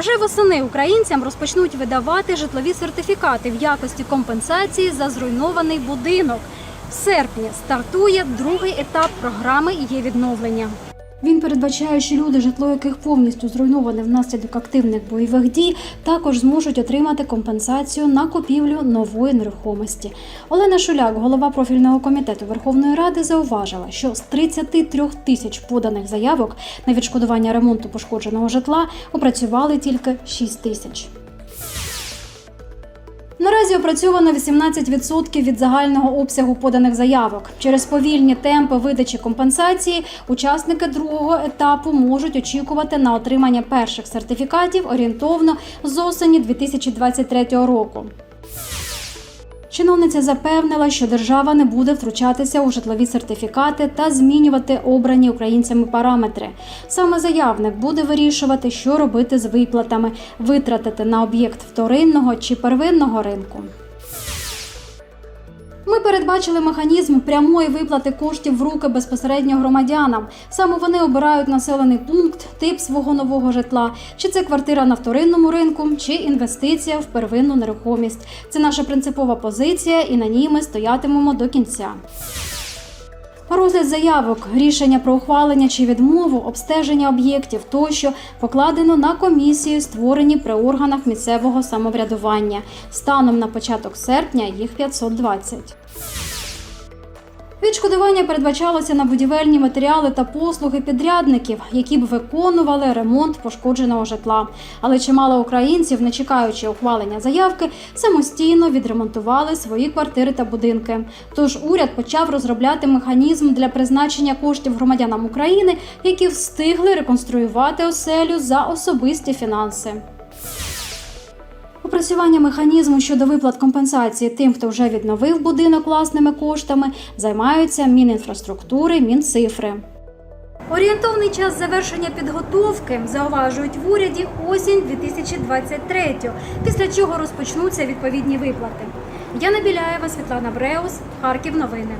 Вже восени українцям розпочнуть видавати житлові сертифікати в якості компенсації за зруйнований будинок. В серпні стартує другий етап програми є відновлення. Він передбачає, що люди, житло яких повністю зруйноване внаслідок активних бойових дій, також зможуть отримати компенсацію на купівлю нової нерухомості. Олена Шуляк, голова профільного комітету Верховної Ради, зауважила, що з 33 тисяч поданих заявок на відшкодування ремонту пошкодженого житла опрацювали тільки 6 тисяч. Наразі опрацьовано 18% від загального обсягу поданих заявок. Через повільні темпи видачі компенсації учасники другого етапу можуть очікувати на отримання перших сертифікатів орієнтовно з осені 2023 року. Чиновниця запевнила, що держава не буде втручатися у житлові сертифікати та змінювати обрані українцями параметри. Саме заявник буде вирішувати, що робити з виплатами, витратити на об'єкт вторинного чи первинного ринку. Ми передбачили механізм прямої виплати коштів в руки безпосередньо громадянам. Саме вони обирають населений пункт, тип свого нового житла, чи це квартира на вторинному ринку, чи інвестиція в первинну нерухомість. Це наша принципова позиція, і на ній ми стоятимемо до кінця. Розгляд заявок, рішення про ухвалення чи відмову, обстеження об'єктів тощо покладено на комісії, створені при органах місцевого самоврядування. Станом на початок серпня їх 520. Відшкодування передбачалося на будівельні матеріали та послуги підрядників, які б виконували ремонт пошкодженого житла. Але чимало українців, не чекаючи ухвалення заявки, самостійно відремонтували свої квартири та будинки. Тож уряд почав розробляти механізм для призначення коштів громадянам України, які встигли реконструювати оселю за особисті фінанси. Опрацювання механізму щодо виплат компенсації тим, хто вже відновив будинок власними коштами, займаються Мінінфраструктури, Мінцифри. Орієнтовний час завершення підготовки зауважують в уряді осінь 2023, після чого розпочнуться відповідні виплати. Яна Біляєва, Світлана Бреус, Харків. Новини.